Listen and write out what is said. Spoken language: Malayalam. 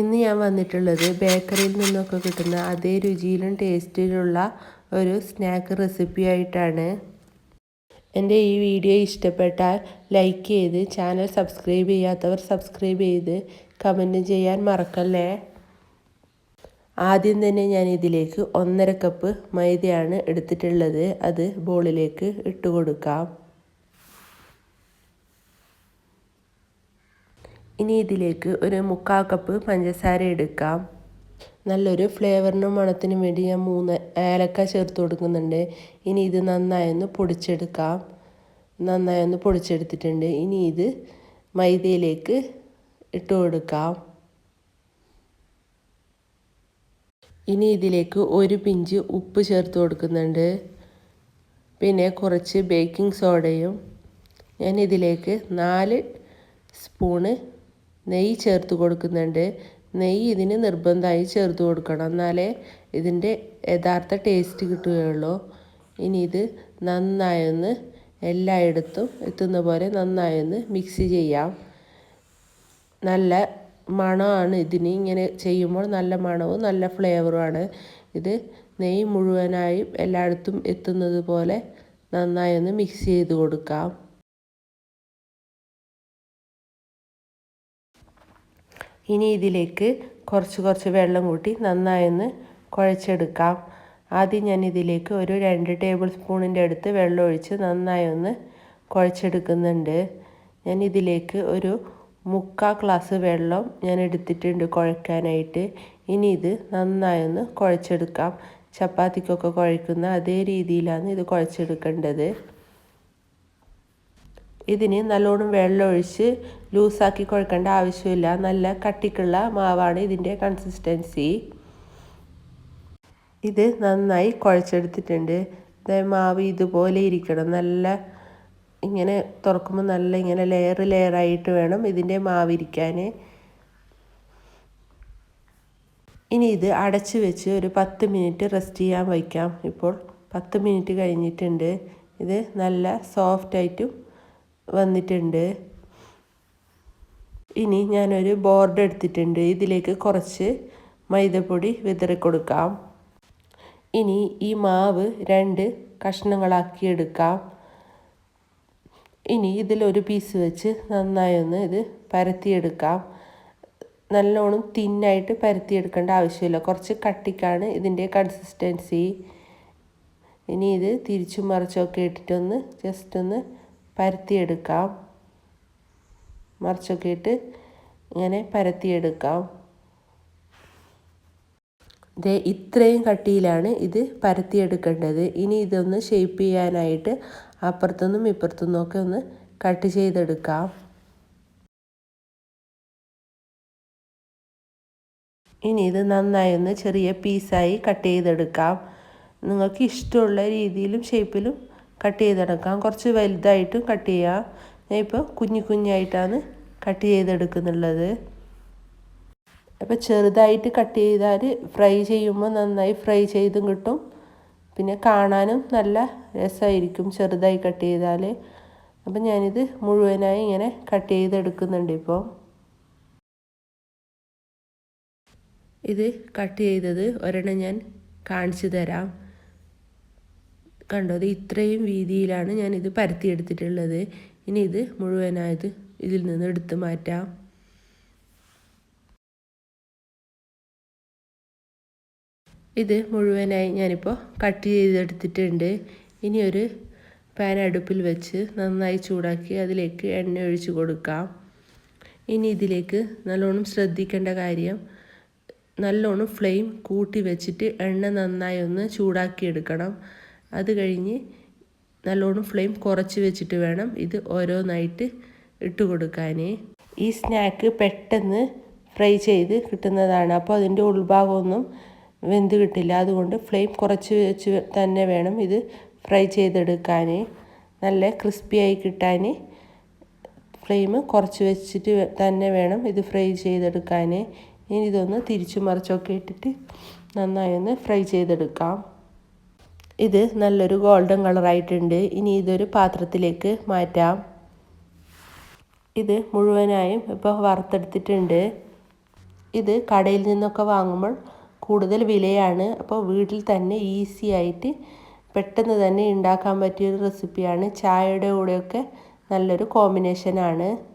ഇന്ന് ഞാൻ വന്നിട്ടുള്ളത് ബേക്കറിയിൽ നിന്നൊക്കെ കിട്ടുന്ന അതേ രുചിയിലും ടേസ്റ്റിലുള്ള ഒരു സ്നാക്ക് റെസിപ്പി ആയിട്ടാണ്. എന്റെ ഈ വീഡിയോ ഇഷ്ടപ്പെട്ടാൽ ലൈക്ക് ചെയ്ത് ചാനൽ സബ്സ്ക്രൈബ് ചെയ്യാത്തവർ സബ്സ്ക്രൈബ് ചെയ്ത് കമന്റ് ചെയ്യാൻ മറക്കല്ലേ? ആദ്യം തന്നെ ഞാൻ ഇതിലേക്ക് ഒന്നര കപ്പ് മൈദയാണ് എടുത്തിട്ടുള്ളത്. അത് ബോളിലേക്ക് ഇട്ട് കൊടുക്കാം. ഇനി ഇതിലേക്ക് ഒരു മുക്കാൽ കപ്പ് പഞ്ചസാര എടുക്കാം. നല്ലൊരു ഫ്ലേവറിനും മണത്തിനും വേണ്ടി ഞാൻ മൂന്ന് ഏലക്ക ചേർത്ത് കൊടുക്കുന്നുണ്ട്. ഇനി ഇത് നന്നായൊന്ന് പൊടിച്ചെടുക്കാം. നന്നായൊന്ന് പൊടിച്ചെടുത്തിട്ടുണ്ട്. ഇനി ഇത് മൈദയിലേക്ക് ഇട്ട് കൊടുക്കാം. ഇനി ഇതിലേക്ക് ഒരു പിഞ്ച് ഉപ്പ് ചേർത്ത് കൊടുക്കുന്നുണ്ട്. പിന്നെ കുറച്ച് ബേക്കിംഗ് സോഡയും ഞാൻ ഇതിലേക്ക് നാല് സ്പൂണ് നെയ്യ് ചേർത്ത് കൊടുക്കുന്നുണ്ട്. നെയ്യ് ഇതിന് നിർബന്ധമായി ചേർത്ത് കൊടുക്കണം. എന്നാലേ ഇതിന്റെ യഥാർത്ഥ ടേസ്റ്റ് കിട്ടുകയുള്ളൂ. ഇനി ഇത് നന്നായൊന്ന് എല്ലായിടത്തും എത്തുന്ന പോലെ നന്നായൊന്ന് മിക്സ് ചെയ്യാം. നല്ല മണമാണ് ഇതിന് ഇങ്ങനെ ചെയ്യുമ്പോൾ. നല്ല മണവും നല്ല ഫ്ലേവറുമാണ് ഇത് നെയ്യ് മുഴുവനായും എല്ലായിടത്തും എത്തുന്നത് പോലെ നന്നായൊന്ന് മിക്സ് ചെയ്ത് കൊടുക്കാം. ഇനി ഇതിലേക്ക് കുറച്ച് കുറച്ച് വെള്ളം കൂട്ടി നന്നായി ഒന്ന് കുഴച്ചെടുക്കാം. ആദ്യം ഞാൻ ഇതിലേക്ക് ഒരു രണ്ട് ടേബിൾ സ്പൂണിന്റെ അടുത്ത് വെള്ളം ഒഴിച്ച് നന്നായി ഒന്ന് കുഴച്ചെടുക്കുന്നുണ്ട്. ഞാൻ ഇതിലേക്ക് ഒരു മുക്കാൽ ഗ്ലാസ് വെള്ളം ഞാൻ എടുത്തിട്ടുണ്ട് കുഴക്കാനായിട്ട് ഇനി ഇത് നന്നായി ഒന്ന് കുഴച്ചെടുക്കാം. ചപ്പാത്തിക്കൊക്കെ കുഴക്കുന്ന അതേ രീതിയിലാണ് ഇത് കുഴച്ചെടുക്കേണ്ടത്. ഇതിന് നല്ലോണം വെള്ളം ഒഴിച്ച് ലൂസാക്കി കുഴക്കേണ്ട ആവശ്യമില്ല. നല്ല കട്ടിക്കുള്ള മാവാണ് ഇതിന്റെ കൺസിസ്റ്റൻസി ഇത് നന്നായി കുഴച്ചെടുത്തിട്ടുണ്ട്. മാവ് ഇതുപോലെ ഇരിക്കണം. നല്ല ഇങ്ങനെ തുറക്കുമ്പോൾ നല്ല ഇങ്ങനെ ലെയർ ലെയറായിട്ട് വേണം ഇതിന്റെ മാവിരിക്കാൻ ഇനി ഇത് അടച്ചു വെച്ച് ഒരു പത്ത് മിനിറ്റ് റെസ്റ്റ് ചെയ്യാൻ വയ്ക്കാം. ഇപ്പോൾ പത്ത് മിനിറ്റ് കഴിഞ്ഞിട്ടുണ്ട്. ഇത് നല്ല സോഫ്റ്റായിട്ടും വന്നിട്ടുണ്ട്. ഇനി ഞാനൊരു ബോർഡ് എടുത്തിട്ടുണ്ട്. ഇതിലേക്ക് കുറച്ച് മൈദപ്പൊടി വിതറി കൊടുക്കാം. ഇനി ഈ മാവ് രണ്ട് കഷ്ണങ്ങളാക്കി എടുക്കാം. ഇനി ഇതിലൊരു പീസ് വെച്ച് നന്നായൊന്ന് ഇത് പരത്തിയെടുക്കാം. നല്ലോണം തിന്നായിട്ട് പരത്തിയെടുക്കേണ്ട ആവശ്യമില്ല. കുറച്ച് കട്ടിക്കാണ് ഇതിന്റെ കൺസിസ്റ്റൻസി ഇനി ഇത് തിരിച്ചും മറിച്ചൊക്കെ ഇട്ടിട്ടൊന്ന് ജസ്റ്റ് ഒന്ന് പരത്തിയെടുക്കാം. മറിച്ചൊക്കെ ഇട്ട് ഇങ്ങനെ പരത്തിയെടുക്കാം. ഇത് ഇത്രയും കട്ടിയിലാണ് ഇത് പരത്തിയെടുക്കേണ്ടത്. ഇനി ഇതൊന്ന് ഷേപ്പ് ചെയ്യാനായിട്ട് അപ്പുറത്തുനിന്നും ഇപ്പുറത്തുനിന്നും ഒക്കെ ഒന്ന് കട്ട് ചെയ്തെടുക്കാം. ഇനി ഇത് നന്നായി ഒന്ന് ചെറിയ പീസായി കട്ട് ചെയ്തെടുക്കാം. നിങ്ങൾക്ക് ഇഷ്ടമുള്ള രീതിയിലും ഷേപ്പിലും കട്ട് ചെയ്തെടുക്കാം. കുറച്ച് വലുതായിട്ടും കട്ട് ചെയ്യാം. ഞാൻ ഇപ്പോൾ കുഞ്ഞു കുഞ്ഞായിട്ടാണ് കട്ട് ചെയ്തെടുക്കുന്നുള്ളത്. അപ്പോൾ ചെറുതായിട്ട് കട്ട് ചെയ്താൽ ഫ്രൈ ചെയ്യുമ്പോൾ നന്നായി ഫ്രൈ ചെയ്തും കിട്ടും. പിന്നെ കാണാനും നല്ല രസമായിരിക്കും ചെറുതായി കട്ട് ചെയ്താൽ അപ്പം ഞാനിത് മുഴുവനായി ഇങ്ങനെ കട്ട് ചെയ്തെടുക്കുന്നുണ്ട് ഇപ്പോൾ ഇത് കട്ട് ചെയ്തത് ഒരെണ്ണം ഞാൻ കാണിച്ചു തരാം. കണ്ടോ? അത് ഇത്രയും വീതിയിലാണ് ഞാൻ ഇത് പരത്തിയെടുത്തിട്ടുള്ളത്. ഇനി ഇത് മുഴുവനായത് ഇതിൽ നിന്ന് എടുത്ത് മാറ്റാം. ഇത് മുഴുവനായി ഞാനിപ്പോൾ കട്ട് ചെയ്തെടുത്തിട്ടുണ്ട്. ഇനി ഒരു പാൻ അടുപ്പിൽ വെച്ച് നന്നായി ചൂടാക്കി അതിലേക്ക് എണ്ണ ഒഴിച്ച് കൊടുക്കാം. ഇനി ഇതിലേക്ക് നല്ലോണം ശ്രദ്ധിക്കേണ്ട കാര്യം നല്ലോണം ഫ്ലെയിം കൂട്ടി വെച്ചിട്ട് എണ്ണ നന്നായി ഒന്ന് ചൂടാക്കിയെടുക്കണം. അത് കഴിഞ്ഞ് നല്ലോണം ഫ്ലെയിം കുറച്ച് വെച്ചിട്ട് വേണം ഇത് ഓരോന്നായിട്ട് ഇട്ട് കൊടുക്കാൻ ഈ സ്നാക്ക് പെട്ടെന്ന് ഫ്രൈ ചെയ്ത് കിട്ടുന്നതാണ്. അപ്പോൾ അതിന്റെ ഉൾഭാഗമൊന്നും വെന്ത് കിട്ടില്ല. അതുകൊണ്ട് ഫ്ലെയിം കുറച്ച് വെച്ച് തന്നെ വേണം ഇത് ഫ്രൈ ചെയ്തെടുക്കാൻ നല്ല ക്രിസ്പിയായി കിട്ടാൻ ഫ്ലെയിം കുറച്ച് വെച്ചിട്ട് തന്നെ വേണം ഇത് ഫ്രൈ ചെയ്തെടുക്കാൻ ഇനി ഇതൊന്ന് തിരിച്ചു മറിച്ചൊക്കെ ഇട്ടിട്ട് നന്നായി ഒന്ന് ഫ്രൈ ചെയ്തെടുക്കാം. ഇത് നല്ലൊരു ഗോൾഡൻ കളറായിട്ടുണ്ട്. ഇനി ഇതൊരു പാത്രത്തിലേക്ക് മാറ്റാം. ഇത് മുഴുവനായും ഇപ്പോൾ വറുത്തെടുത്തിട്ടുണ്ട്. ഇത് കടയിൽ നിന്നൊക്കെ വാങ്ങുമ്പോൾ കൂടുതൽ വിലയാണ്. അപ്പോൾ വീട്ടിൽ തന്നെ ഈസി ആയിട്ട് പെട്ടെന്ന് തന്നെ ഉണ്ടാക്കാൻ പറ്റിയൊരു റെസിപ്പിയാണ്. ചായയുടെ കൂടെയൊക്കെ നല്ലൊരു കോമ്പിനേഷനാണ്.